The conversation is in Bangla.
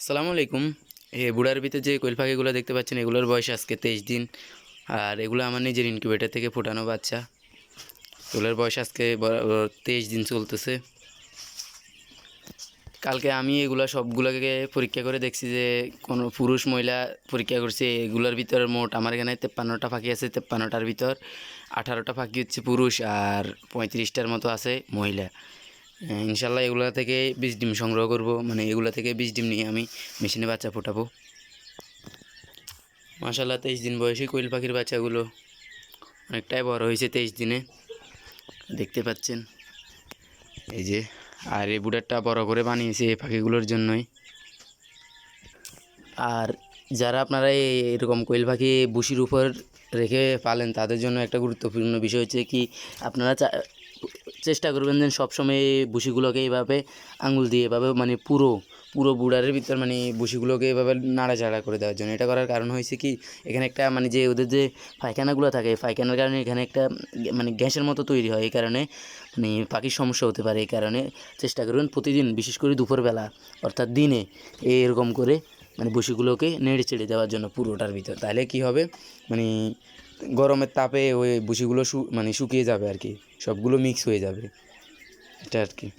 আসসালামু আলাইকুম। এই বুড়ার ভিতরে যে কোয়েল পাখিগুলো দেখতে পাচ্ছেন, এগুলোর বয়স আজকে তেইশ দিন। আর এগুলো আমার নিজের ইনকিউবেটার থেকে ফোটানো বাচ্চা। এগুলোর বয়স আজকে তেইশ দিন চলতেছে। কালকে আমি এগুলো সবগুলোকে পরীক্ষা করে দেখছি যে, কোনো পুরুষ, মহিলা পরীক্ষা করছে, এগুলোর ভিতর মোট আমার এখানে তেপ্পান্নটা পাখি আছে, তেপ্পান্নটার ভিতর আঠারোটা পাখি হচ্ছে পুরুষ আর পঁয়ত্রিশটার মতো আছে মহিলা। ইনশাল্লাহ এগুলো থেকে বীজ ডিম সংগ্রহ করব। মানে এগুলো থেকে বীজ ডিম নিয়ে আমি মেশিনে বাচ্চা ফোটাবো। মাশাল্লাহ, তেইশ দিন বয়সী কোয়েল পাখির বাচ্চাগুলো অনেকটাই বড় হয়েছে তেইশ দিনে। দেখতে পাচ্ছেন, এই যে, আর এই বুড়ারটা বড় করে বানিয়েছে এই পাখিগুলোর জন্যই। আর যারা আপনারা এই এরকম কোয়েল পাখি বুশির উপর রেখে পালেন, তাদের জন্য একটা গুরুত্বপূর্ণ বিষয় হচ্ছে কি, আপনারা চেষ্টা করবেন যেন সবসময় এই বুশিগুলোকে এইভাবে আঙুল দিয়ে এভাবে মানে পুরো পুরো বুড়ারের ভিতর মানে বুশিগুলোকে এভাবে নাড়াচাড়া করে দেওয়ার জন্য। এটা করার কারণ হয়েছে কি, এখানে একটা মানে যে ওদের যে পায়খানাগুলো থাকে পায়খানার কারণে এখানে একটা মানে গ্যাসের মতো তৈরি হয়, এই কারণে মানে পাখির সমস্যা হতে পারে, এই কারণে চেষ্টা করবেন প্রতিদিন বিশেষ করে দুপুরবেলা অর্থাৎ দিনে এরকম করে মানে বসিগুলোকে নেড়ে চেড়ে দেওয়ার জন্য পুরোটার ভিতর। তাহলে কি হবে? মানে গরমের তাপে ওই ভুসিগুলো শু মানে শুকিয়ে যাবে আর কি। সবগুলো মিক্স হয়ে যাবে। এটা আর কি।